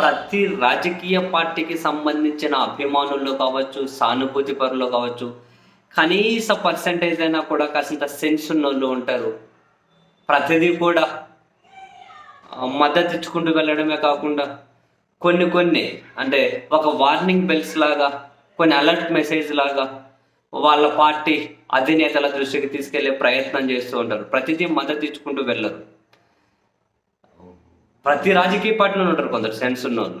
ప్రతి రాజకీయ పార్టీకి సంబంధించిన అభిమానుల్లో కావచ్చు సానుభూతి పరులు కావచ్చు కనీస పర్సంటేజ్ అయినా కూడా కాసింత సెన్స్ ఉన్న వాళ్ళు ఉంటారు. ప్రతిదీ కూడా మద్దతు ఇచ్చుకుంటూ వెళ్ళడమే కాకుండా కొన్ని కొన్ని అంటే ఒక వార్నింగ్ బెల్స్ లాగా కొన్ని అలర్ట్ మెసేజ్ లాగా వాళ్ళ పార్టీ అధినేతల దృష్టికి తీసుకెళ్ళే ప్రయత్నం చేస్తూ ఉంటారు. ప్రతిదీ మద్దతు ఇచ్చుకుంటూ వెళ్ళరు. ప్రతి రాజకీయ పార్టీలో ఉంటారు కొందరు సెన్స్ ఉన్నోళ్ళు.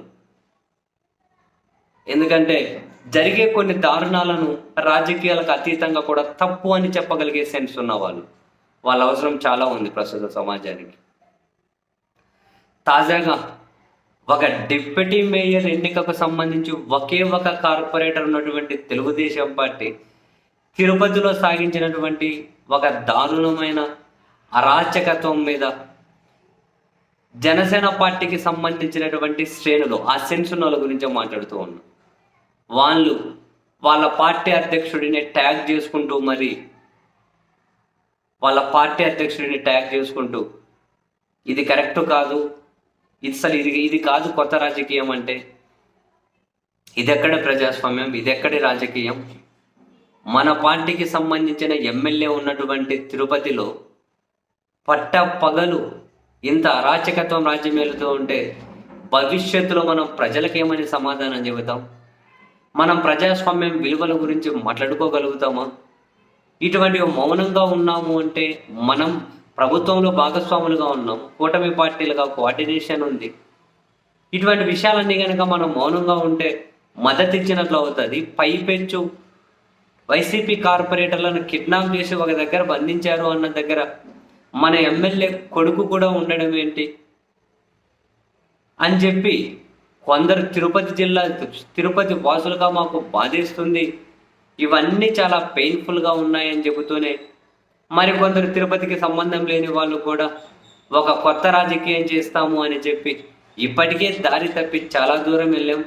ఎందుకంటే జరిగే కొన్ని దారుణాలను రాజకీయాలకు అతీతంగా కూడా తప్పు అని చెప్పగలిగే సెన్స్ ఉన్నవాళ్ళు. వాళ్ళ అవసరం చాలా ఉంది ప్రస్తుత సమాజానికి. తాజాగా ఒక డిప్యూటీ మేయర్ ఎన్నికకు సంబంధించి ఒకే ఒక కార్పొరేటర్ ఉన్నటువంటి తెలుగుదేశం పార్టీ తిరుపతిలో సాగించినటువంటి ఒక దారుణమైన అరాచకత్వం మీద జనసేన పార్టీకి సంబంధించినటువంటి శ్రేణులు ఆ సెన్సునోల గురించి మాట్లాడుతూ ఉన్నాం. వాళ్ళు వాళ్ళ పార్టీ అధ్యక్షుడిని ట్యాగ్ చేసుకుంటూ మరి వాళ్ళ పార్టీ అధ్యక్షుడిని ట్యాగ్ చేసుకుంటూ ఇది కరెక్ట్ కాదు ఇది అసలు ఇది ఇది కాదు కొత్త రాజకీయం అంటే. ఇది ఎక్కడ ప్రజాస్వామ్యం ఇది ఎక్కడి రాజకీయం? మన పార్టీకి సంబంధించిన ఎమ్మెల్యే ఉన్నటువంటి తిరుపతిలో పట్ట పగలు ఇంత అరాచకత్వం రాజ్యం వెళుతూ ఉంటే భవిష్యత్తులో మనం ప్రజలకేమని సమాధానం చెబుతాం? మనం ప్రజాస్వామ్యం విలువల గురించి మాట్లాడుకోగలుగుతామా? ఇటువంటి మౌనంగా ఉన్నాము అంటే మనం ప్రభుత్వంలో భాగస్వాములుగా ఉన్నాం కూటమి పార్టీలుగా కోఆర్డినేషన్ ఉంది. ఇటువంటి విషయాలన్నీ కనుక మనం మౌనంగా ఉంటే మద్దతు ఇచ్చినట్లు అవుతుంది. పైపెచ్చు వైసీపీ కార్పొరేటర్లను కిడ్నాప్ చేసి ఒక దగ్గర బంధించారు అన్న దగ్గర మన ఎమ్మెల్యే కొడుకు కూడా ఉండడం ఏంటి? అని చెప్పి కొందరు తిరుపతి జిల్లా తిరుపతి వాసులుగా మాకు బాధేస్తుంది. ఇవన్నీ చాలా పెయిన్ఫుల్గా ఉన్నాయని చెబుతూనే మరి కొందరు తిరుపతికి సంబంధం లేని వాళ్ళు కూడా ఒక కొత్త రాజకీయం చేస్తాము అని చెప్పి ఇప్పటికే దారి తప్పి చాలా దూరం వెళ్ళాం.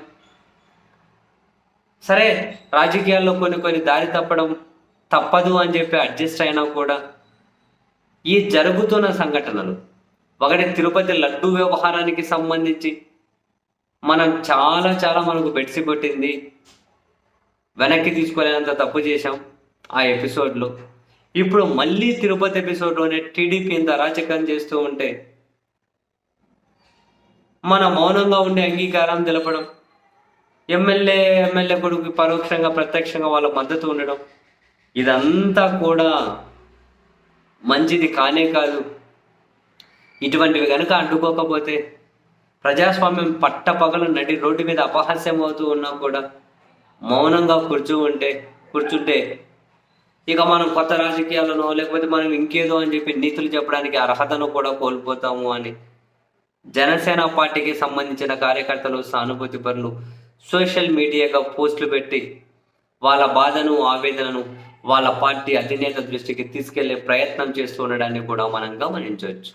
సరే రాజకీయాల్లో కొన్ని కొన్ని దారి తప్పడం తప్పదు అని చెప్పి అడ్జస్ట్ అయినా కూడా ఈ జరుగుతున్న సంఘటనలు. ఒకటి తిరుపతి లడ్డు వ్యవహారానికి సంబంధించి. మనం చాలా చాలా మనకు బెడిసి కొట్టింది. వెనక్కి తీసుకోలేనంత తప్పు చేశాం ఆ ఎపిసోడ్లో. ఇప్పుడు మళ్ళీ తిరుపతి ఎపిసోడ్లోనే టీడీపీ ఇంత అరాచకం చేస్తూ ఉంటే మన మౌనంగా ఉండే అంగీకారం తెలపడం ఎమ్మెల్యే ఎమ్మెల్యే కొడుకు పరోక్షంగా ప్రత్యక్షంగా వాళ్ళ మద్దతు ఉండడం ఇదంతా కూడా మంచిది కానే కాదు. ఇటువంటివి కనుక అడ్డుకోకపోతే ప్రజాస్వామ్యం పట్టపగలు నడి రోడ్డు మీద అపహాస్యం అవుతూ ఉన్నా కూడా మౌనంగా కూర్చో ఉంటే కూర్చుంటే ఇక మనం కొత్త రాజకీయాలను లేకపోతే మనం ఇంకేదో అని చెప్పి నీతులు చెప్పడానికి అర్హతను కూడా కోల్పోతాము అని జనసేన పార్టీకి సంబంధించిన కార్యకర్తలు సానుభూతి పరులు సోషల్ మీడియాగా పోస్టులు పెట్టి వాళ్ళ బాధను ఆవేదనను వాళ్ళ పార్టీ అధినేత దృష్టికి తీసుకెళ్ళే ప్రయత్నం చేస్తూ ఉండడాన్ని కూడా మనం గమనించవచ్చు.